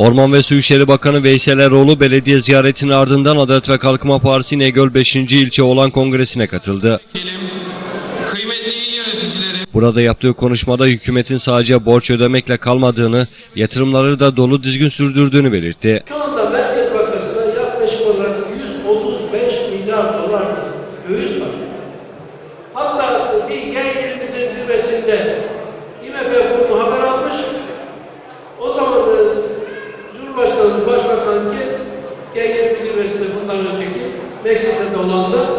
Orman ve Su İşleri Bakanı Veysel Eroğlu belediye ziyaretinin ardından Adalet ve Kalkınma Partisi İnegöl 5. ilçe olan kongresine katıldı. Diyelim, kıymetli il yöneticileri, Burada yaptığı konuşmada hükümetin sadece borç ödemekle kalmadığını, yatırımları da dolu düzgün sürdürdüğünü belirtti. Şu anda Merkez Bankası'na yaklaşık olarak 135 milyar dolar döviz var. Hatta bir G20'sin zirvesinde G20 zirvesinde bundan önceki Meksika'da olan da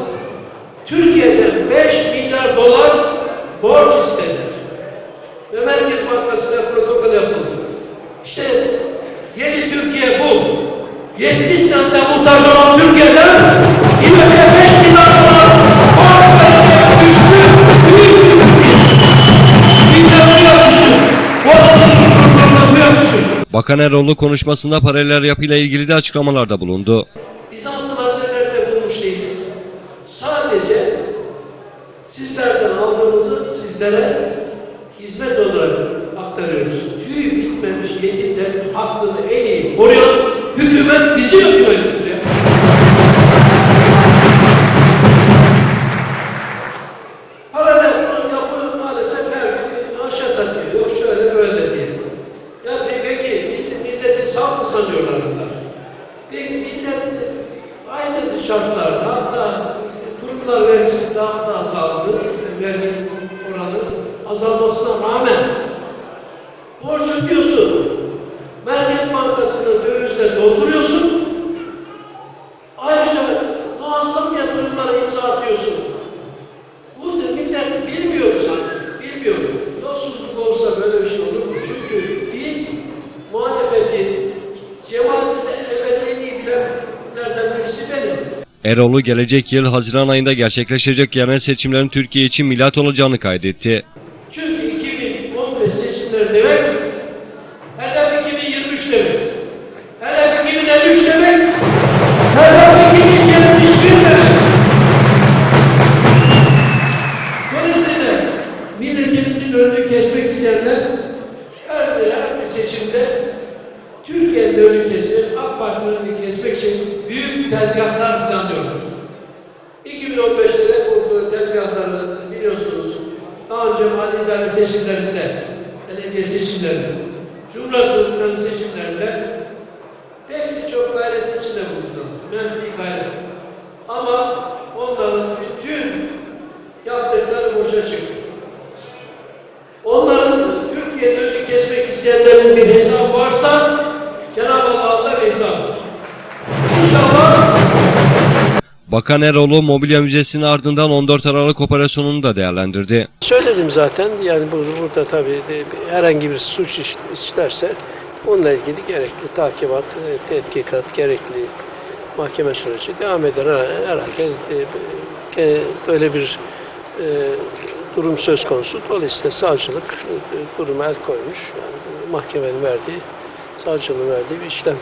Türkiye'den 5 milyar dolar borç istedi. Ve Merkez Bankası'na protokol yapıldı. İşte yeni Türkiye bu. 70 senede muhtaç olan Türkiye'den IMF Bakan Eroğlu konuşmasında paralel yapıyla ilgili de açıklamalarda bulundu. Bizans'ın hazirlerde bulmuş değiliz. Sadece sizlerden aldığımızı sizlere hizmet olarak aktarıyoruz. Tüy bitmemiş yetimlerin hakkını en iyi koruyan hükümet bizim şartlarda hatta kurumlar vergisi daha da azaldı. Vergi oranı azalmasına rağmen borç ödüyorsun. Eroğlu gelecek yıl Haziran ayında gerçekleşecek yerel seçimlerin Türkiye için milat olacağını kaydetti. Çünkü 2015 seçimleri demek, hedef 2023 demek, hedef 2053 demek, hedef 2071 demek. Dolayısıyla milletimizin önünü kesmek isteyenler her bir seçimde Türkiye'nin önünü kesip AK Parti'nin önünü kesmek için büyük tezgahlar Önce mahalli idare seçimlerinde, belediye seçimlerinde, Cumhurbaşkanı seçimlerinde pek çok gayret içinde bulundum. Menfi gayret. Ama onların bütün yaptıkları boşa çıktı. Bakan Eroğlu Mobilya Müzesi'nin ardından 14 Aralık operasyonunu da değerlendirdi. Söyledim zaten yani bu- burada tabii herhangi bir suç iş- işlerse onunla ilgili gerekli takibat, e, tetkikat, gerekli mahkeme süreci devam eder. Her- Herhalde e, e, böyle bir e, durum söz konusu. Dolayısıyla savcılık e, duruma el koymuş. Yani mahkemenin verdiği, savcılığın verdiği bir işlem